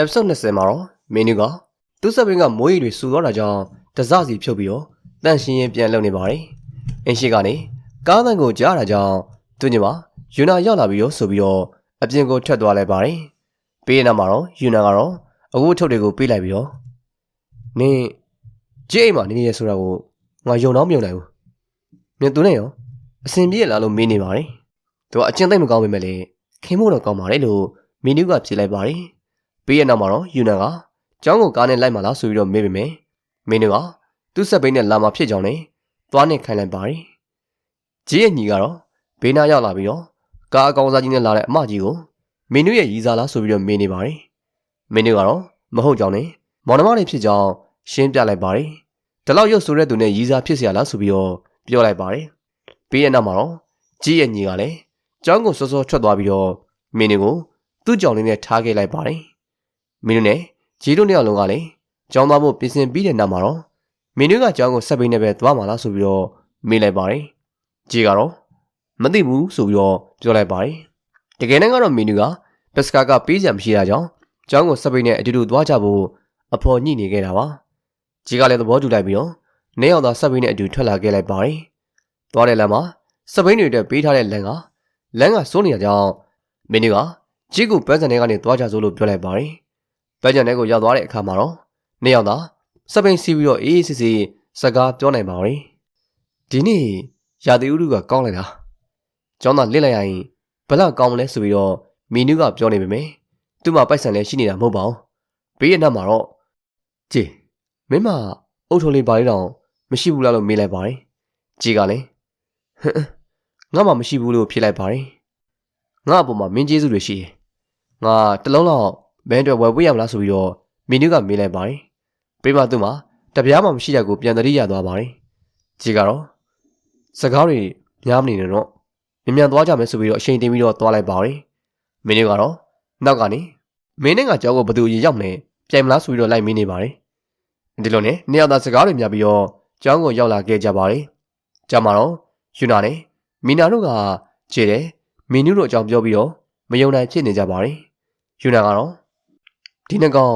episode 20မှာတော့မင်းနူကသူ့စပင်းကမိုးရီတွေစူသွားတာကြောင့်တစစီဖြုတ်ပြီးတော့တန့်ရှင်းရင်ပြန်လုပ်နေပါတယ်။အင်းရှိကနေကားတန်ကိုကြားတာကြောင့်သူညီမယူနာရောက်လာပြီးတော့ဆိုပြီးတော့အပြင်ကိုထွက်သွားလိုက်ပါတယ်။ပြီးရင်နောက်မှာတော့ယူနာကတော့အဝတ်ထုတ်တွေကိုပေးလိုက်ပြီးတော့နင်းကြိတ်အိမ်မှာနေနေရဆိုတာကိုငါယုံတော့မယုံနိုင်ဘူး။မြင်သူနဲ့ရောအစင်ပြေလာလို့မင်းနေပါတယ်။သူကအကျင့်သိမ့်မကောင်းပေမဲ့လေခင်မို့တော့ကောင်းပါတယ်လို့မင်းနူကဖြေလိုက်ပါတယ်။ ပြီးရနောက်မှာတော့ယူနန်ကကျောင်းကိုကားနဲ့လိုက်မှလားဆိုပြီးတော့မေးပေမယ်မင်းတို့ကသူ့ဆက်ပိန်းနဲ့လာမှဖြစ်ကြောင်းနဲ့သွားနဲ့ခိုင်းလိုက်ပါတယ်ကြီးရဲ့ညီကတော့ဘေးနားရောက်လာပြီးတော့ကားအကောင်စားကြီးနဲ့လာတဲ့အမကြီးကိုမင်းတို့ရဲ့ရီစားလားဆိုပြီးတော့မေးနေပါတယ်မင်းတို့ကတော့မဟုတ်ကြောင်းနဲ့မောင်နှမတွေဖြစ်ကြောင်းရှင်းပြလိုက်ပါတယ်ဒီလောက်ရုပ်ဆိုတဲ့သူနဲ့ရီစားဖြစ်เสียလားဆိုပြီးတော့ပြောလိုက်ပါတယ်ပြီးရနောက်မှာတော့ကြီးရဲ့ညီကလည်းကျောင်းကိုစောစောထွက်သွားပြီးတော့မင်းတို့ကိုသူ့ကြောင်လေးနဲ့ထားခဲ့လိုက်ပါတယ် မင်းတို့နဲ့ဂျီတို့နှစ်ယောက်လုံးကလည်းကျောင်းသားဖို့ပြင်ဆင်ပြီးတဲ့နောက်မှာတော့မင်းတို့ကကျောင်းကိုဆက်ပြီးနေပဲသွားမှာလားဆိုပြီးတော့မေးလိုက်ပါတယ်ဂျီကတော့မသိဘူးဆိုပြီးတော့ပြောလိုက်ပါတယ်တကယ်တမ်းကတော့မင်းတို့ကပစကာကပေးစရာမရှိတာကြောင့်ကျောင်းကိုဆက်ပြီးနေအတူတူသွားကြဖို့အဖော်ညှိနေခဲ့တာပါဂျီကလည်းသဘောတူလိုက်ပြီးတော့နေအောင်သာဆက်ပြီးနေအတူထွက်လာခဲ့လိုက်ပါတယ်သွားတဲ့လမ်းမှာစပိန်တွေအတွက်ပေးထားတဲ့လမ်းကလမ်းကစိုးနေတာကြောင့်မင်းတို့ကဂျီကိုပန်းစံတွေကနေသွားကြစို့လို့ပြောလိုက်ပါတယ်။ ပန်းချန်ထဲကိုရောက်သွားတဲ့အခါမှာတော့နှစ်ယောက်သာစပိန်စီးပြီးတော့အေးအေးဆေးဆေးစကားပြောနိုင်ပါရင်ဒီနေ့ရာသီဥတုကကောင်းလိုက်တာ။ကျောင်းသားလစ်လိုက်ရရင်ဘလောက်ကောင်းမလဲဆိုပြီးတော့မီနူးကပြောနေပေမဲ့သူ့မှာပိုက်ဆံလည်းရှိနေတာမဟုတ်ပါဘူး။ဘေးရနောက်မှာတော့ကြည်မင်းမအုတ်ထုံလေးပါလေးတော့မရှိဘူးလားလို့မေးလိုက်ပါတယ်။ကြည်ကလည်းဟမ်ငါမှမရှိဘူးလို့ဖြေလိုက်ပါတယ်။ငါအပေါ်မှာမင်းကျေးဇူးတွေရှိတယ်။ငါတလုံးလောက် ဘန်းအတွက်ဝယ်ပေးရမလားဆိုပြီးတော့မီနူးကမေးလိုက်ပါတယ်။ပေးမှသူ့မှာတပြားမှမရှိတဲ့ကိုပြန်တရိရသွားပါတယ်။ကြီးကတော့စကားတွေများမနေနဲ့တော့မြန်မြန်သွားကြမယ်ဆိုပြီးတော့အချိန်တင်ပြီးတော့သွားလိုက်ပါတယ်။မင်းတို့ကတော့နောက်ကနေမင်းနဲ့ကကြောက်ကိုဘယ်သူရေရောက်မလဲပြိုင်မလားဆိုပြီးတော့လိုက်မင်းနေပါတယ်။ဒီလိုနဲ့နှစ်ယောက်သားစကားတွေများပြီးတော့ကျောင်းကိုရောက်လာခဲ့ကြပါတယ်။ကြမှာတော့ယူနာနဲ့မီနာတို့ကခြေတယ်မင်းတို့အကြောင်းပြောပြီးတော့မယုံနိုင်ဖြစ်နေကြပါတယ်။ယူနာကတော့ ဒီနှစ်ကောင်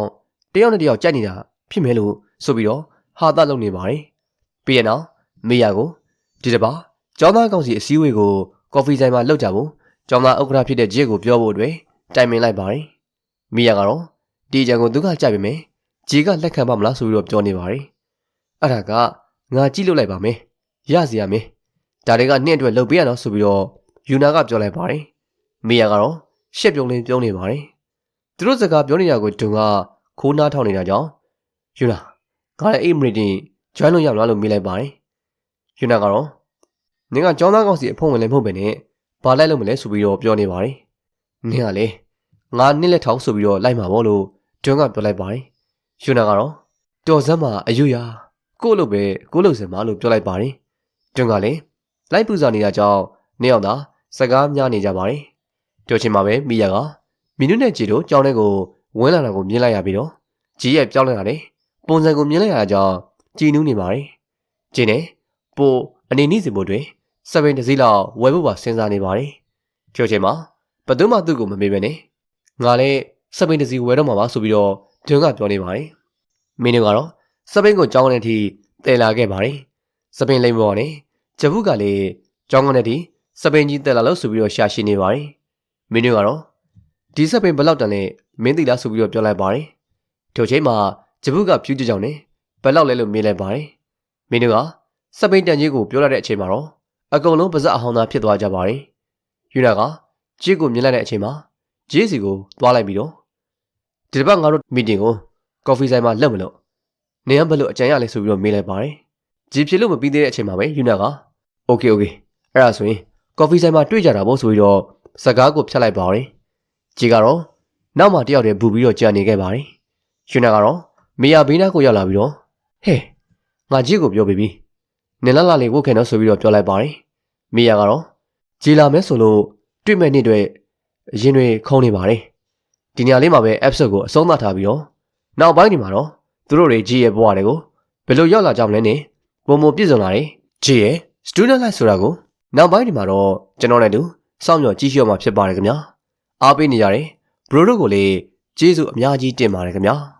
တယောက်နဲ့တယောက်ကြိုက်နေတာဖြစ်မယ်လို့ဆိုပြီးတော့ဟာသလုပ်နေပါတယ်။ပြီးရနောက်မေယာကိုဒီတစ်ပါကျောင်းသားကောင်စီအစည်းအဝေးကိုကော်ဖီဆိုင်မှာလောက်ကြဖို့ကျောင်းသားဥက္ကဋ္ဌဖြစ်တဲ့ဂျစ်ကိုပြောဖို့အတွက်တိုင်ပင်လိုက်ပါတယ်။မေယာကတော့ဒီကြံကိုသူကကြိုက်ပေမဲ့ဂျီကလက်ခံပါမလားဆိုပြီးတော့ပြောနေပါတယ်။အဲ့ဒါကငါကြည့်လို့လိုက်ပါမယ်။ရစီရမယ်။ဒါတွေကနှင့်အတွက်လှုပ်ပေးရတော့ဆိုပြီးတော့ယူနာကပြောလိုက်ပါတယ်။မေယာကတော့ရှက်ပြုံးလင်းပြောနေပါတယ်။ သူတို့စကားပြောနေတာကိုဒုံကခိုးနားထောင်နေတာကြောင့်ယူနာငါလည်းအိတ်မရီတင်ကျွမ်းလို့ရမလားလို့မေးလိုက်ပါတယ်ယူနာကတော့နင်ကကျောင်းသားကောင်စီအဖုံဝင်လည်းမဟုတ်ပဲနဲ့ဘာလိုက်လို့မလဲဆိုပြီးတော့ပြောနေပါတယ်နင်ကလည်းငါနှစ်လက်ထောင်ဆိုပြီးတော့လိုက်မှာပေါ့လို့ဒုံကပြောလိုက်ပါတယ်ယူနာကတော့တော်စမ်းမှာအယူရကို့လို့ပဲကို့လို့စင်မလို့ပြောလိုက်ပါတယ်ဒုံကလည်းလိုက်ပူဇော်နေတာကြောင့်နှစ်ယောက်သာစကားများနေကြပါတယ်ပြောချင်ပါပဲမိယာက မီနုနဲ့ဂျီတို့ကြောင်းထဲကိုဝင်းလာတာကိုမြင်လိုက်ရပြီးတော့ဂျီရဲ့ပြောင်းလဲလာတယ်ပုံစံကိုမြင်လိုက်ရတာကြောင့်ကြည်နူးနေပါတယ်ဂျင်းနဲ့ပိုအနေနည်းစီဖို့တွင်စပိန်တစ်စီးလောက်ဝယ်ဖို့ပါစဉ်းစားနေပါတယ်ပြောချင်မှာဘယ်သူမှသူ့ကိုမမေးပဲနဲ့ငါလည်းစပိန်တစ်စီးဝယ်တော့မှာပါဆိုပြီးတော့ဂျွန်းကပြောနေပါတယ်မင်းတို့ကတော့စပိန်ကိုကြောင်းတဲ့အထိတည်လာခဲ့ပါတယ်စပိန်လိမ့်ပေါ်နဲ့ဂျပူကလည်းကြောင်းကနေထိစပိန်ကြီးတည်လာလို့ဆိုပြီးတော့ရှာရှိနေပါတယ်မင်းတို့ကတော့ ဒီဆက်ပင်ဘယ်လောက်တန်လဲမင်းသိလားဆိုပြီးတော့ပြောလိုက်ပါတယ်။ထိုချိန်မှာဂျပူကဖြူးကြကြောင်နဲ့ဘယ်လောက်လဲလို့မေးလိုက်ပါတယ်။မင်းတို့ကဆက်ပင်တန်ကြီးကိုပြောလိုက်တဲ့အချိန်မှာတော့အကုန်လုံးပါဇက်အဟောင်းသားဖြစ်သွားကြပါတယ်။ယူနာကဂျစ်ကိုမြင်လိုက်တဲ့အချိန်မှာဂျစ်စီကိုသွားလိုက်ပြီးတော့ဒီတစ်ပတ်ငါတို့မီတင်ကိုကော်ဖီဆိုင်မှာလက်မလို့နေရဘယ်လိုအကြံရလဲဆိုပြီးတော့မေးလိုက်ပါတယ်။ဂျစ်ဖြစ်လို့မပြီးသေးတဲ့အချိန်မှာပဲယူနာကโอเคโอเคအဲ့ဒါဆိုရင်ကော်ဖီဆိုင်မှာတွေ့ကြတာပေါ့ဆိုပြီးတော့စကားကိုဖြတ်လိုက်ပါတယ်။ ကြီးကတော့နောက်မှတယောက်တည်းဘူပြီးတော့ကြာနေခဲ့ပါတယ်။ရှင်နာကတော့မေယာဘေးနားကိုရောက်လာပြီးတော့ဟဲ့ငါကြီးကိုပြောပြီးပြီ။နင်လာလာလေးဝုတ်ခင်တော့ဆိုပြီးတော့ပြောလိုက်ပါတယ်။မေယာကတော့ကြီးလာမဲဆိုလို့တွေ့မဲ့နေ့တွေအရင်တွေခုံနေပါတယ်။ဒီနေရာလေးမှာပဲ episode ကိုအဆုံးသတ်ထားပြီးတော့နောက်ပိုင်းဒီမှာတော့သူတို့တွေကြီးရဲ့ဘဝတွေကိုဘယ်လိုရောက်လာကြမလဲနဲ့ပုံမပြည့်စုံလာတယ်။ကြီးရဲ့ student life ဆိုတာကိုနောက်ပိုင်းဒီမှာတော့ကျွန်တော်နဲ့တူစောင့်မျှော်ကြည့်ရှုရမှာဖြစ်ပါတယ်ခင်ဗျာ။ အားပေးနေကြတယ်ဘရိုတို့ကိုလည်းကျေးဇူးအများကြီးတင်ပါတယ်ခင်ဗျာ။